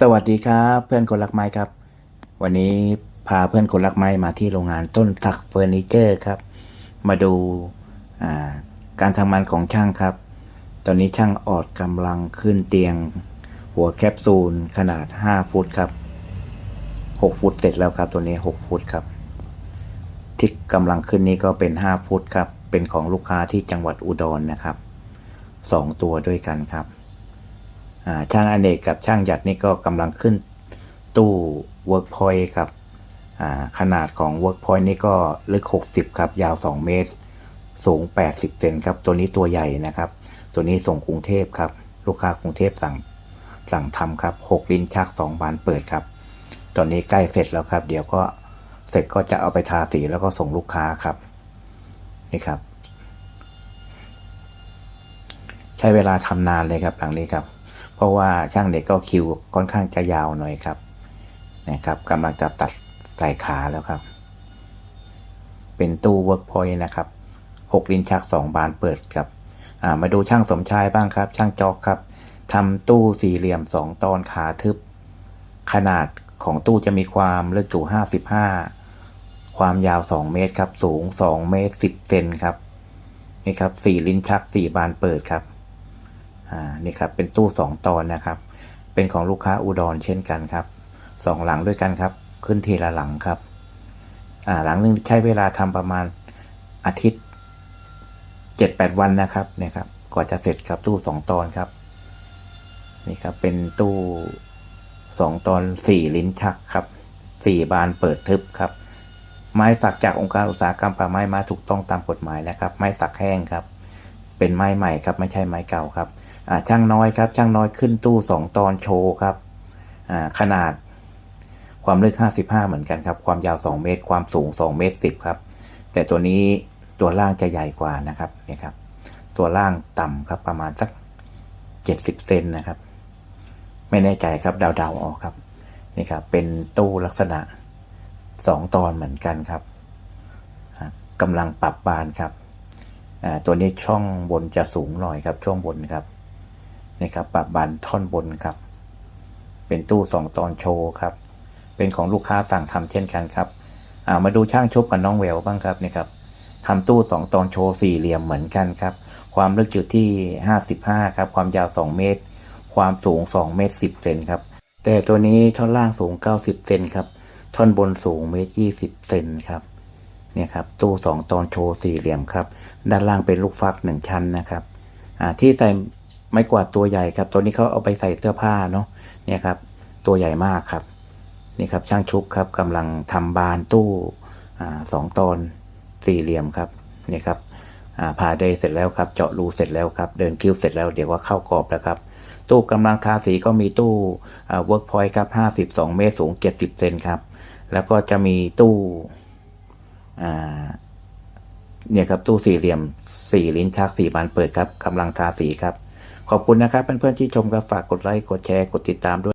สวัสดีครับเพื่อนคนรักไม้ครับ วันนี้พาเพื่อนคนรักไม้มาที่โรงงานต้นสักเฟอร์นิเจอร์ครับ มาดูการทำงานของช่างครับ ตอนนี้ช่างออดกำลังขึ้นเตียง หัวแคปซูลขนาด 5 ฟุตครับ 6 ฟุตเสร็จแล้วครับตัวนี้ 6 ฟุตครับ ที่กำลังขึ้นนี้ก็เป็น 5 ฟุตครับ เป็นของลูกค้าที่จังหวัดอุดรนะครับ 2 ตัวด้วยกันครับ ช่างอเนกกับช่างหยัดนี่ก็กำลังขึ้นตู้ Workpoint ครับขนาดของ Workpoint นี่ก็ลึก 60 ครับ ยาว 2 เมตร สูง 80 เซนครับ ตัวนี้ตัวใหญ่นะครับ ตัวนี้ส่งกรุงเทพครับ ลูกค้ากรุงเทพสั่งสั่งทำครับ6ลิ้นชัก 2 บานเปิดครับ ตอนนี้ใกล้เสร็จแล้วครับ เดี๋ยวก็เสร็จก็จะเอาไปทาสีแล้วก็ส่งลูกค้าครับ นี่ครับ ใช้เวลาทำนานเลยครับหลังนี้ครับ ราะว่าช่างเด็กก็คิวค่อนข้างจะยาวหน่อยครับนะครับกำลังจะตัดใส่ขาแล้วครับ เป็นตู้ Workpoint นะครับ6ลิ้นชัก2บานเปิดครับมาดูช่างสมชายบ้างครับ ช่างจอกครับทำตู้สี่เหลี่ยม2ตอนขาทึบ ขนาดของตู้จะมีความลึกอยู่55 ความยาว 2 เมตรครับ สูง 2 เมตร 10 เซนครับ นี่ครับสี่ลิ้นชัก 4 บานเปิดครับ อ่านี่ครับเป็นตู้ 2 ตอนนะครับ เป็นของลูกค้าอุดรเช่นกันครับสองหลังด้วยกันครับ ขึ้นทีละหลังครับอ่าหลังหนึงใช้เวลาทำประมาณอาทิตย์ 7-8 วันนะครับเนี่ยครับกว่าจะเสร็จครับตู้ 2 ตอนครับนี่ครับเป็นตู้2ตอน 4 ลิ้นชักครับ 4 บานเปิดทึบครับ ไม้สักจากองค์การอุตสาหกรรมป่าไม้มาถูกต้องตามกฎหมายนะครับ ไม้สักแห้งครับ เป็นไม้ใหม่ครับไม่ใช่ไม้เก่าครับ ช่างน้อยครับ ช่างน้อยขึ้นตู้ 2 ตอนโชว์ครับขนาดความลึก 55 เหมือนกันครับ ความยาว 2 เมตร ความสูง 2 เมตร 10 ครับ แต่ตัวนี้ตัวล่างจะใหญ่กว่านะครับนี่ครับ ตัวล่างต่ำครับประมาณสัก 70 เซนนะครับ ไม่แน่ใจครับเดาๆเออกครับนี่ครับเป็นตู้ลักษณะ 2 ตอนเหมือนกันครับกำลังปรับบานครับตัวนี้ช่องบนจะสูงหน่อยครับช่วงบนครับ นี่ครับปรับบานท่อนบนครับ เป็นตู้สองตอนโชว์ครับ เป็นของลูกค้าสั่งทำเช่นกันครับามาดูช่างชุบกับน้องแววบ้างครับนี่ครับทำตู้สองตอนโชว์สี่เหลี่ยมเหมือนกันครับ ความลึกอยู่ที่ 55 ครับ ความยาว 2 เมตร ความสูง 2 เมตร 10 เซนครับ แต่ตัวนี้ท่อนล่างสูง 90 เซนครับ ท่อนบนสูงเมตร 20 เซนครับเนี่ยครับตู้สองตอนโชว์สี่เหลี่ยมครับ ด้านล่างเป็นลูกฟักหนึ่งชั้นนะครับที่ใส่ ไม้กวาดตัวใหญ่ครับ ตัวนี้เขาเอาไปใส่เสื้อผ้าเนาะเนี่ยครับ ตัวใหญ่มากครับ นี่ครับช่างชุบครับกำลังทำบานตู้อสองตอนสี่เหลี่ยมครับเนี่ยครับอ่าผ่าเดยเสร็จแล้วครับ เจาะรูเสร็จแล้วครับ เดินคิ้วเสร็จแล้วเดี๋ยวว่าเข้ากรอบแล้วครับ ตู้กำลังทาสีก็มีตู้อ่า workpoint ครับ52เมตรสูง70เซนครับ แล้วก็จะมีตู้เนี่ยครับตู้สี่เหลี่ยมสี่ลิ้นชักสี่บานเปิดครับกำลังทาสีครับ ขอบคุณนะครับเพื่อนๆที่ชมครับฝากกดไลค์กดแชร์กดติดตามด้วย